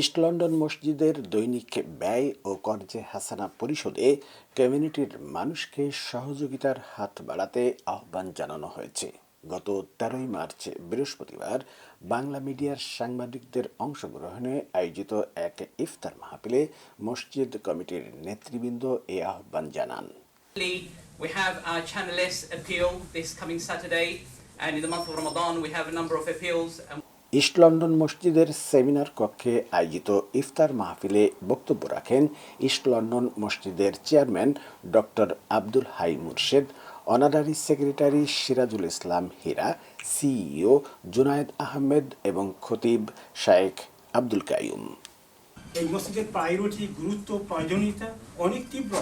East London মসজিদের দৈনিক ব্যয় ও কর্জে হাসানা পরিষদে কমিউনিটির মানুষকে সহযোগিতার হাত বাড়াতে আহ্বান জানানো হয়েছে। গত তেরোই মার্চ বৃহস্পতিবার বাংলা মিডিয়ার সাংবাদিকদের অংশগ্রহণে আয়োজিত এক ইফতার মাহফিলে মসজিদ কমিটির নেতৃবৃন্দ এ আহ্বান জানান। We have our channelist appeal this coming Saturday. And in the month of Ramadan, we have a number of appeals. And East London মসজিদের সেমিনার কক্ষে আয়োজিত ইফতার মাহফিলে বক্তব্য রাখেন ইস্ট লন্ডন মসজিদের chairman doctor Abdul Hai Murshed honorary secretary Sirajul Islam Hira CEO Junayed Ahmed এবং খতিব শায়েখ আব্দুল কাইয়ুম এই মসজিদের প্রায়োরিটি গুরুত্ব প্রয়োজনীয়তা অনেক তীব্র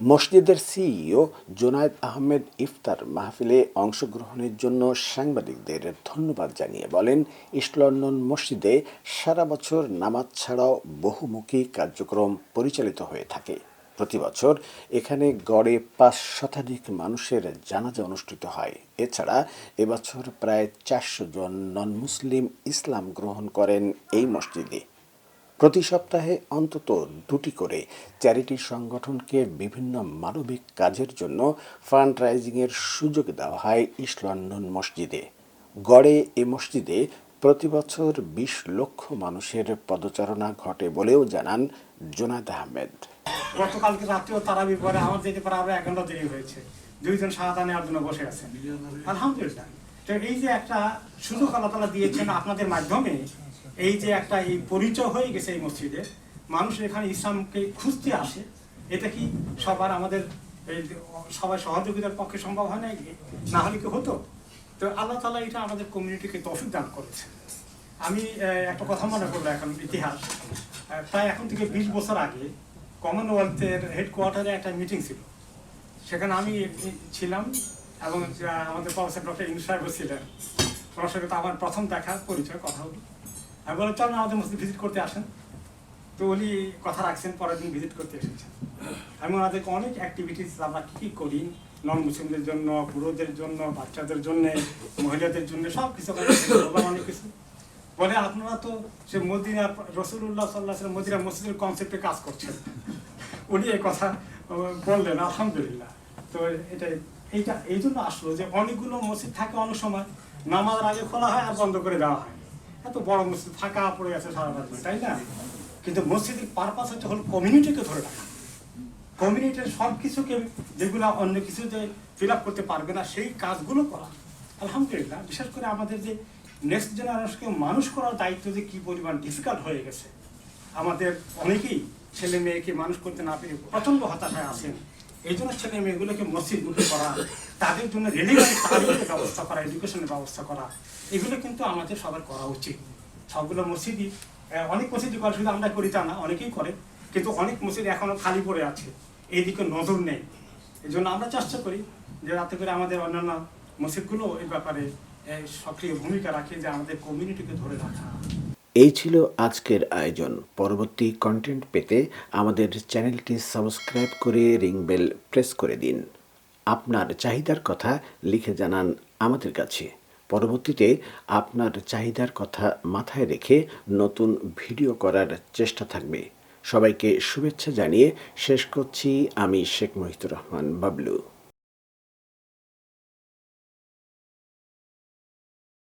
মসজিদের সিইও জোনায়েদ আহমেদ ইফতার মাহফিলে অংশগ্রহণের জন্য সাংবাদিকদের ধন্যবাদ জানিয়ে বলেন, ইস্ট লন্ডন মসজিদে সারা বছর নামাজ ছাড়াও বহুমুখী কার্যক্রম পরিচালিত হয়ে থাকে। প্রতি বছর এখানে গড়ে পাঁচ শতাধিক মানুষের জানাজা অনুষ্ঠিত হয়। এছাড়া এবছর প্রায় চারশো জন নন মুসলিম ইসলাম গ্রহণ করেন এই মসজিদে। প্রতি সপ্তাহে অন্তত দুটি করে চ্যারিটি সংগঠনকে বিভিন্ন মানবিক কাজের জন্য ফান্ড রাইজিংয়ের সুযোগ দেওয়া হয় ইস্ট লন্ডন মসজিদে। গড়ে এ মসজিদে প্রতি বছর বিশ লক্ষ মানুষের পদচারণা ঘটে বলেও জানান জোনাদ আহমেদ। গতকালকে রাত্রেও তারাবি পরে আমার যেতে পারে আরও এক ঘণ্টা দেরি হয়েছে। দুইজন সাহায্য নেওয়ার জন্য বসে আছেন। আলহামদুলিল্লাহ। তো এই যে একটা সুযোগ আল্লাহ দিয়েছেন আপনাদের মাধ্যমে এই যে একটা এই পরিচয় হয়ে গেছে এই মসজিদে, মানুষ এখানে ইসলামকে খুঁজতে আসে। এটা কি সবার আমাদের সবাই সহযোগিতার পক্ষে সম্ভব হয় না না হলে কি হতো? তো আল্লাহ তালা এটা আমাদের কমিউনিটিকে তফিক দান করেছে আমি একটা কথা মনে করল এখন ইতিহাস। প্রায় এখন থেকে বিশ বছর আগে কমনওয়েলথের হেডকোয়ার্টারে একটা মিটিং ছিল। সেখানে আমি ছিলাম এবং আমাদের প্রফেসর ডক্টর ইংলিশ সাহেবও ছিলেন সঙ্গে তো আমার প্রথম দেখা, পরিচয়, কথা হলো। আমি বলে চল না, আমাদের মসজিদ ভিজিট করতে আসেন। তো উনি কথা রাখছেন, পরের দিন ভিজিট করতে এসেছেন। আমি ওনাদেরকে অনেক অ্যাক্টিভিটিস আমরা কী কী করি নন মুসলিমদের জন্য পুরোদের জন্য, বাচ্চাদের জন্য, মহিলাদের জন্য, সব কিছু অনেক কিছু। বলে, আপনারা তো সে মদিনা রসুল্লাহ সাল্লাহ মদিনা মসজিদের কনসেপ্টে কাজ করছেন। উনি এই কথা বললেন, আলহামদুলিল্লাহ। তো এটা এইটা এই জন্য আসলো যে অনেকগুলো মসজিদ থাকে অনেক সময়, নামাজের আগে খোলা হয় আর বন্ধ করে দেওয়া হয়। এত বড় মসজিদ, ফাঁকা পড়ে আছে সারা রাত তাই না? কিন্তু মসজিদের পারপাস হচ্ছে হল কমিউনিটিকে ধরে রাখা। কমিউনিটির সব কিছুকে যেগুলো অন্য কিছুতে ফিল করতে পারবে না, সেই কাজগুলো করা। আলহামদুলিল্লাহ, বিশেষ করে আমাদের যে নেক্সট জেনারেশনকে মানুষ করার দায়িত্ব যে কি পরিমাণ ডিফিকাল্ট হয়ে গেছে, আমাদের অনেকেই ছেলে মেয়েকে মানুষ করতে না পেরে প্রচণ্ড হতাশায় আছেন। এই জন্য ছেলে মেয়েগুলোকে মসজিদমুখী করা তাদের জন্য রেলিভেন্ট ব্যবস্থা করা এডুকেশনের ব্যবস্থা করা, এগুলো কিন্তু আমাদের সবার করা উচিত। সবগুলো মসজিদই অনেক মসজিদই করে শুধু আমরা করি তা না, অনেকেই করে, কিন্তু অনেক মসজিদ এখনও খালি পড়ে আছে, এইদিকে নজর নেই। এই জন্য আমরা চেষ্টা করি যে রাতে করে আমাদের অন্যান্য মসজিদগুলো এই ব্যাপারে সক্রিয় ভূমিকা রাখে, যে আমাদের কমিউনিটিকে ধরে রাখা। এই ছিল আজকের আয়োজন। পরবর্তী কন্টেন্ট পেতে আমাদের চ্যানেলটি সাবস্ক্রাইব করে রিং বেল প্রেস করে দিন। আপনার চাহিদার কথা লিখে জানান আমাদের কাছে। পরবর্তীতে আপনার চাহিদার কথা মাথায় রেখে নতুন ভিডিও করার চেষ্টা থাকবে। সবাইকে শুভেচ্ছা জানিয়ে শেষ করছি আমি শেখ মহিতুর রহমান, বাবলু।